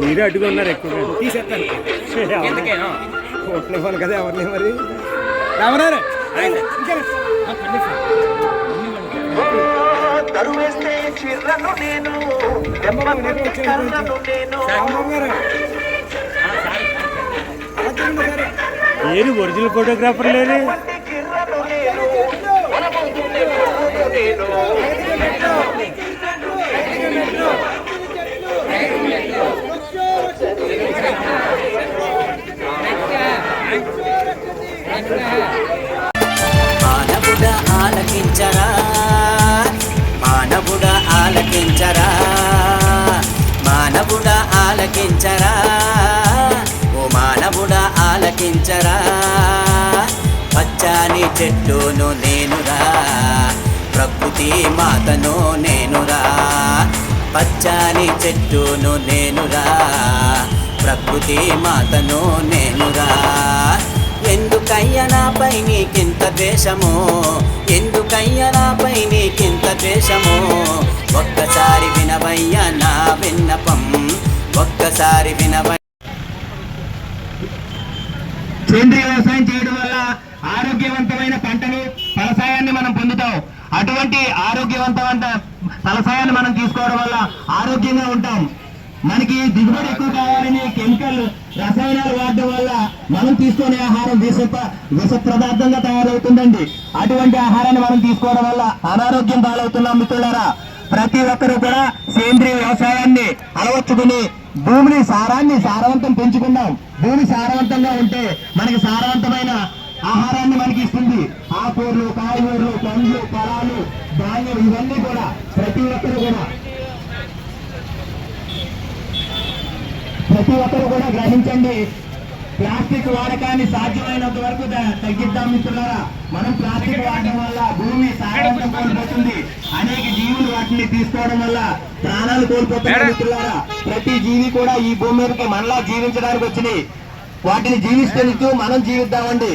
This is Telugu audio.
మీరే అడ్డుగా ఉన్నారు ఎక్కువగా తీసేస్తాను. ఇవ్వాలి కదా ఎవరిని మరి? రామరారు తరువేస్తే చిర్రను నేను దెబ్బకొట్టి కర్రను నేను. రామబాబు గారు ఏరు ఒరిజినల్ ఫోటోగ్రాఫర్ కిర్రను నేను. మానవుడ ఆలకించరా? మానవుడ ఆలకించరా? మానవుడ ఆలకించరా? ఓ మానవుడ ఆలకించరా? పచ్చని చెట్టును నేనురా. ప్రకృతి మాతను నేనురా. పచ్చని చెట్టును నేనురా. ప్రకృతి మాతను నేనురా. ఎందుకయ్య నాపై నీకింత ద్వేషము? ఎందుకయ్య నాపై నీకింత ద్వేషము? ఒక్కసారి వినవయ్య నా విన్నపం. ఒక్కసారి వినవయ్య. సేంద్రియ వ్యవసాయం చేయడం వల్ల ఆరోగ్యవంతమైన పంటలు ఫలసాయాన్ని మనం పొందుతాం. అటువంటి ఆరోగ్యవంతమైన ఫలసాయాన్ని మనం తీసుకోవడం వల్ల ఆరోగ్యంగా ఉంటాం. మనకి దిగుబడి ఎక్కువ కావాలని కెమికల్ రసాయనాలు వాడడం వల్ల మనం తీసుకునే ఆహారం విష విష పదార్థంగా తయారవుతుందండి. అటువంటి ఆహారాన్ని మనం తీసుకోవడం వల్ల అనారోగ్యం పాలవుతున్నాం మిత్రులారా. ప్రతి ఒక్కరూ కూడా సేంద్రియ వ్యవసాయాన్ని అలవర్చుకుని భూమిని సారాన్ని సారవంతం పెంచుకుందాం. భూమి సారవంతంగా ఉంటే మనకి సారవంతమైన ఆహారాన్ని మనకి ఇస్తుంది. ఆకూరలు కాయగూరలు పండ్లు ఫలాలు ధాన్యం ఇవన్నీ కూడా ప్రతి ఒక్కరు కూడా ప్రతి ఒక్కరు కూడా గ్రహించండి. ప్లాస్టిక్ వాడకాన్ని సాధ్యమైనంత వరకు తగ్గిద్దాం మిత్రులారా. మనం ప్లాస్టిక్ వాడడం వల్ల భూమి సారవంతం కోల్పోతుంది. అనేక జీవులు వాటిని తీసుకోవడం వల్ల ప్రాణాలు కోల్పోతున్నాయి మిత్రులారా. ప్రతి జీవి కూడా ఈ భూమి మీదకి మనలా జీవించడానికి వచ్చినాయి వాటిని జీవిస్తూ మనం జీవిద్దామండి.